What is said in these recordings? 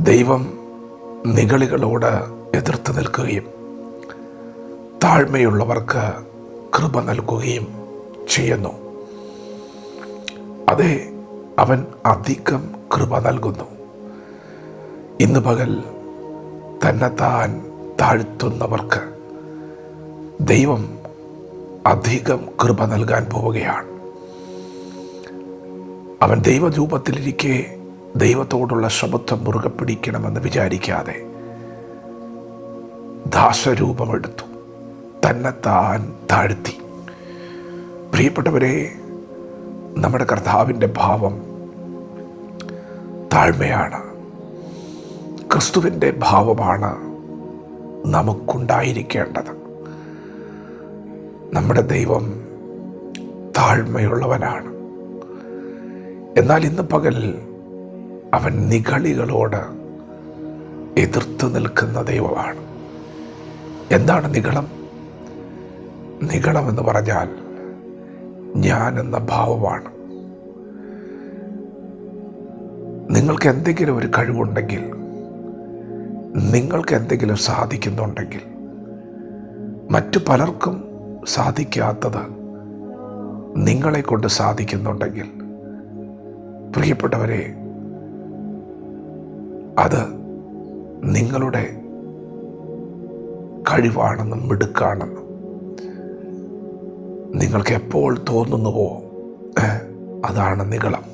ദൈവം നിഗളികളോട് എതിർത്ത് നിൽക്കുകയും താഴ്മയുള്ളവർക്ക് കൃപ നൽകുകയും ചെയ്യുന്നു. അതെ അവൻ അധികം കൃപ നൽകുന്നു. ഇന്ന് പകൽ തന്നെത്താൻ താഴ്ത്തുന്നവർക്ക് ദൈവം അധികം കൃപ നൽകാൻ പോവുകയാണ്. അവൻ ദൈവരൂപത്തിലിരിക്കെ ദൈവത്തോടുള്ള ശബത്വം മുറുകെ പിടിക്കണമെന്ന് വിചാരിക്കാതെ ദാസരൂപമെടുത്തു. തന്നെത്താൻ താഴ്ത്തി. പ്രിയപ്പെട്ടവരെ നമ്മുടെ കർത്താവിന്റെ ഭാവം താഴ്മയാണ്. ക്രിസ്തുവിന്റെ ഭാവമാണ് നമുക്കുണ്ടായിരിക്കേണ്ടത്. നമ്മുടെ ദൈവം താഴ്മയുള്ളവനാണ്. എന്നാൽ ഇന്ന് പകൽ അവൻ നിഗളികളോട് എതിർത്ത് നിൽക്കുന്ന ദൈവമാണ്. എന്താണ് നിഗളം? നിഗളം എന്ന് പറഞ്ഞാൽ ഞാൻ എന്ന ഭാവമാണ്. നിങ്ങൾക്ക് എന്തെങ്കിലും ഒരു കഴിവുണ്ടെങ്കിൽ നിങ്ങൾക്ക് എന്തെങ്കിലും സാധിക്കുന്നുണ്ടെങ്കിൽ മറ്റു പലർക്കും സാധിക്കാത്തത് നിങ്ങളെ കൊണ്ട് സാധിക്കുന്നുണ്ടെങ്കിൽ പ്രിയപ്പെട്ടവരെ അത് നിങ്ങളുടെ കഴിവാണെന്നും മിടുക്കാണെന്നും നിങ്ങൾക്ക് എപ്പോൾ തോന്നുന്നുവോ അതാണ് നികളം.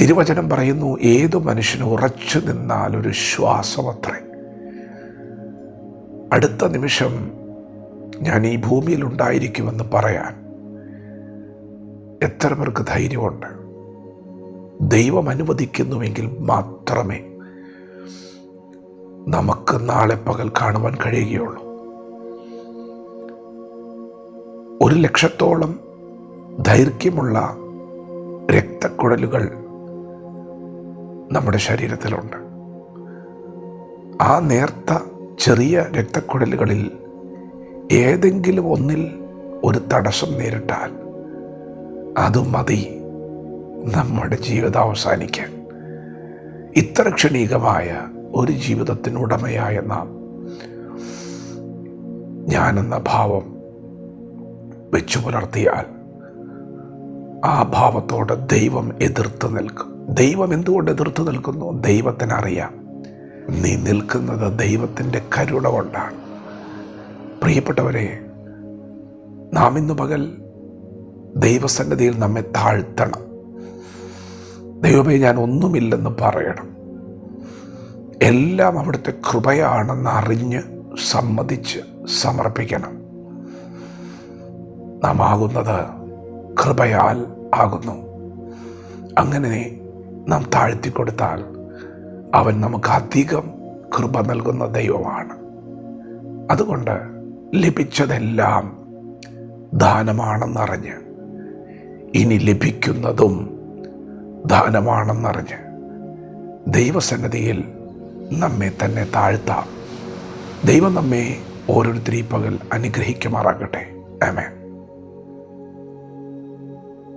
തിരുവചനം പറയുന്നു ഏതു മനുഷ്യന് ഉറച്ചു നിന്നാൽ ഒരു ശ്വാസമത്രേ അടുത്ത നിമിഷം ഞാൻ ഈ ഭൂമിയിൽ ഉണ്ടായിരിക്കുമെന്ന് പറയാൻ എത്ര പേർക്ക് ധൈര്യമുണ്ട്? ദൈവം അനുവദിക്കുന്നുവെങ്കിൽ മാത്രമേ നമുക്ക് നാളെ പകൽ കാണുവാൻ കഴിയുകയുള്ളൂ. ഒരു ലക്ഷത്തോളം ദൈർഘ്യമുള്ള രക്തക്കുഴലുകൾ നമ്മുടെ ശരീരത്തിലുണ്ട്. ആ നേർത്ത ചെറിയ രക്തക്കുഴലുകളിൽ ഏതെങ്കിലും ഒന്നിൽ ഒരു തടസ്സം നേരിട്ടാൽ അത് മതി. നമ്മുടെ ജീവിതം അവസാനിക്കാൻ. ഇത്ര ക്ഷണികമായ ഒരു ജീവിതത്തിനുടമയായ നാം ഞാനെന്ന ഭാവം വെച്ചു പുലർത്തിയാൽ ആ ഭാവത്തോട് ദൈവം എതിർത്ത് നിൽക്കും. ദൈവം എന്തുകൊണ്ട് എതിർത്ത് നിൽക്കുന്നു? ദൈവത്തിനറിയാം. നീ നിൽക്കുന്നത് ദൈവത്തിന്റെ കരുണ കൊണ്ടാണ്. പ്രിയപ്പെട്ടവരെ നാം ഇന്ന് പകൽ ദൈവസന്നിധിയിൽ നമ്മെ താഴ്ത്തണം. ദൈവമേ ഞാൻ ഒന്നുമില്ലെന്ന് പറയണം. എല്ലാം അവിടുത്തെ കൃപയാണെന്ന് അറിഞ്ഞ് സമ്മതിച്ച് സമർപ്പിക്കണം. നാം ആകുന്നത് കൃപയാൽ ആകുന്നു. അങ്ങനെ നാം താഴ്ത്തിക്കൊടുത്താൽ അവൻ നമുക്ക് അധികം കൃപ നൽകുന്ന ദൈവമാണ്. അതുകൊണ്ട് ലഭിച്ചതെല്ലാം ദാനമാണെന്നറിഞ്ഞ് ഇനി ലഭിക്കുന്നതും ദാനമാണെന്നറിഞ്ഞ് ദൈവസന്നതിയിൽ നമ്മെ തന്നെ താഴ്ത്താം. ദൈവം നമ്മെ ഓരോരുത്തരെയും പകൽ അനുഗ്രഹിക്കുമാറാകട്ടെ. ആമേൻ.